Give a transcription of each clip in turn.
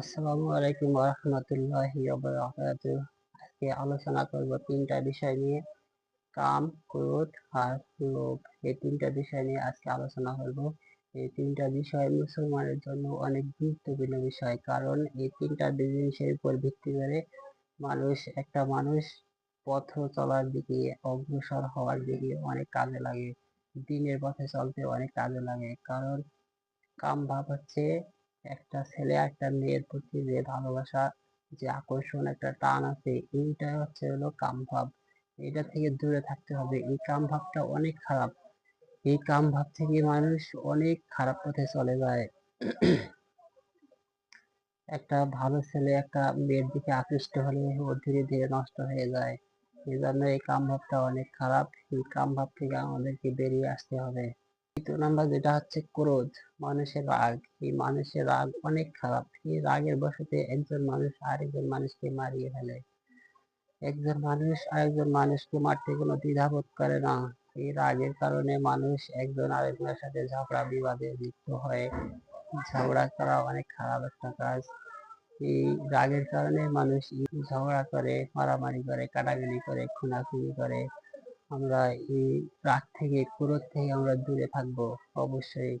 আসসালামু আলাইকুম রহমতুল্লাহি আজকে আলোচনা করব তিনটা বিষয় নিয়ে, কাম, ক্রোধ আর লোভ। এই তিনটা বিষয় নিয়ে আজকে আলোচনা করব। এই তিনটা বিষয় মুসলমানের জন্য অনেক গুরুত্বপূর্ণ বিষয়, কারণ এই তিনটা জিনিসের উপর ভিত্তি করে মানুষ, একটা মানুষ পথ চলার দিকে অগ্রসর হওয়ার দিকে অনেক কাজে লাগে। দিনের পথে চলতে অনেক কাজে লাগে, কারণ কাম ভাব হচ্ছে একটা ছেলে, একটা মেয়ের প্রতি যে ভালোবাসা, যে আকর্ষণ, একটা টান আছে, এইটা হচ্ছে হলো কাম ভাব। এটা থেকে দূরে থাকতে হবে। এই কাম ভাবটা অনেক খারাপ। এই কাম ভাব থেকে মানুষ অনেক খারাপ পথে চলে যায়। একটা ভালো ছেলে, একটা মেয়ের দিকে আকৃষ্ট হলে ও ধীরে ধীরে নষ্ট হয়ে যায়। এই জন্য এই কাম ভাবটা অনেক খারাপ। এই কাম ভাব থেকে আমাদেরকে বেরিয়ে আসতে হবে। দ্বিতীয় নাম্বার যেটা হচ্ছে ক্রোধ, মানুষের রাগ। এই মানুষের রাগ অনেক খারাপ। এই রাগের বসতে একজন মানুষ আরেকজন মানুষকে মারিয়ে ফেলে। একজন মানুষ আরেকজন মানুষকে মারতে কোনো দ্বিধাবোধ করে না। এই রাগের কারণে মানুষ একজন আরেকজনের সাথে ঝগড়া বিবাদে লিপ্ত হয় ঝগড়া করা অনেক খারাপ একটা কাজ। এই রাগের কারণে মানুষ ঝগড়া করে, মারামারি করে, কাটাকাটি করে, খুনাখুনি করে। আমরা এই রাগ থেকে ক্রোধ থেকে আমরা দূরে থাকব, অবশ্যই।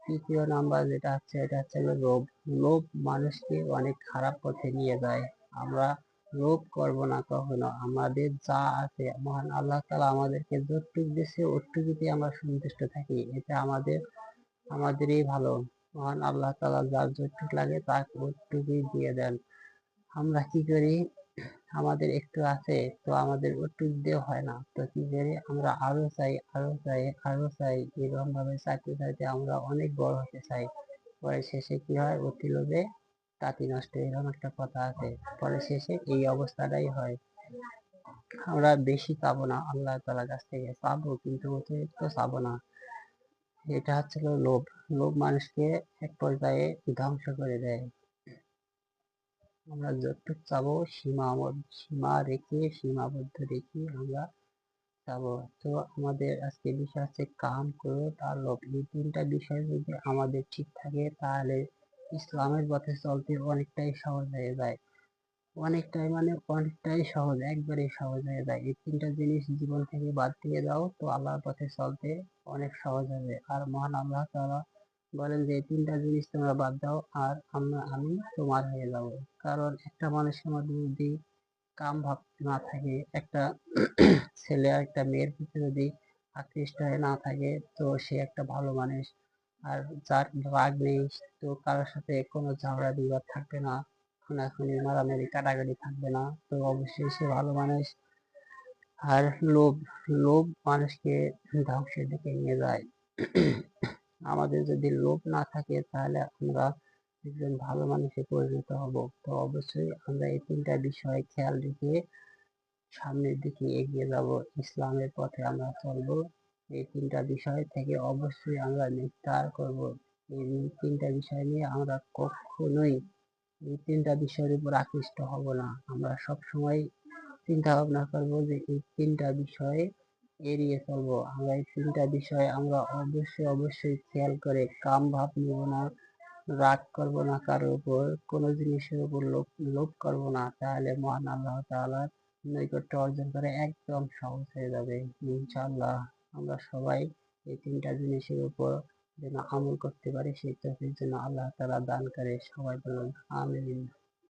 তৃতীয় নাম্বার যেটা হচ্ছে এটা হচ্ছে লোভ লোভ মানুষকে অনেক খারাপ পথে নিয়ে যায়। আমরা লোভ করব না কখনো। আমাদের যা আছে, মহান আল্লাহ তালা আমাদেরকে যতটুক দিয়েছে, ওটুকুতে আমরা সন্তুষ্ট থাকি। এটা আমাদের, আমাদেরই ভালো। মহান আল্লাহ তালা যার যতটুক লাগে তাকে ওটুকুই দিয়ে দেন। আমরা কি করি? আমাদের একটু আছে, তো আমাদের ওটুক দিয়ে হয় না। তো কি করি আমরা আরও চাই আরও চাই আরও চাই এরকম ভাবে চাইতে চাইতে আমরা অনেক বড় হতে চাই। পরে শেষে কি হয়, অতি লোভে তাঁতি নষ্ট, এরকম একটা কথা আছে। পরে শেষে এই অবস্থাটাই হয়। আমরা বেশি চাবো না, আল্লাহ তালার কাছ থেকে চাবো, কিন্তু অতিরিক্ত চাবো না। এটা হচ্ছে লোভ। লোভ মানুষকে এক পর্যায়ে ধ্বংস করে দেয়। আমরা যতটুকু চাবো সীমা সীমা রেখে, সীমাবদ্ধ রেখে আমরা চাবো। তো আমাদের আজকে বিষয় হচ্ছে কাম ক্রোধ আর লোভ। এই তিনটা বিষয় যদি আমাদের ঠিক থাকে, তাহলে ইসলামের পথে চলতে অনেকটাই সহজ হয়ে যায়। অনেকটাই মানে অনেকটাই সহজ, একবারে সহজ হয়ে যায়। এই তিনটা জিনিস জীবন থেকে বাদ দিয়ে দাও, তো আল্লাহর পথে চলতে অনেক সহজ হবে। আর মহান আল্লাহ তাআলা বলেন যে, তিনটা জিনিস তোমরা বাদ দাও আর আমরা, আমি তোমার হয়ে যাব। কারণ একটা মানুষের মধ্যে যদি কাম ভাব না থাকে, একটা ছেলে আর একটা মেয়ের প্রতি যদি আকৃষ্ট হয়ে না থাকে, তো সে একটা ভালো মানুষ। আর যার রাগ নেই, তো কারোর সাথে কোনো ঝগড়া বিবাদ থাকবে না, খুনাখুনি, মারামারি, কাটাকাটি থাকবে না। তো অবশ্যই সে ভালো মানুষ। আর লোভ লোভ মানুষকে ধ্বংসের দিকে নিয়ে যায়। আমাদের যদি লোভ না থাকে, তাহলে আমরা একজন ভালো মানুষে পরিণত হব। তো অবশ্যই আমরা এই তিনটা বিষয় খেয়াল রেখে সামনের দিকে এগিয়ে যাব। ইসলামের পথে আমরা চলব। এই তিনটা বিষয় থেকে অবশ্যই আমরা নিস্তার করব। এই তিনটা বিষয় নিয়ে আমরা কখনোই এই তিনটা বিষয়ের উপর আকৃষ্ট হব না। আমরা সব সময় চিন্তা ভাবনা করব যে এই তিনটা বিষয়ে এড়িয়ে চলবো। আমরা এই তিনটা বিষয় আমরা অবশ্যই অবশ্যই খেয়াল করে কাম ভাব নেব না, রাগ করব না কারোর উপর, কোনো জিনিসের উপর লোভ লোভ করব না। তাহলে মহান আল্লাহ তাআলার নৈকট্য অর্জন করে একদম সহজ হয়ে যাবে। ইনশাআল্লাহ আমরা সবাই এই তিনটা জিনিসের উপর যেন আমল করতে পারি, সেই তৌফিক যেন আল্লাহ তাআলা দান করে। সবাই বলুন, আমিন।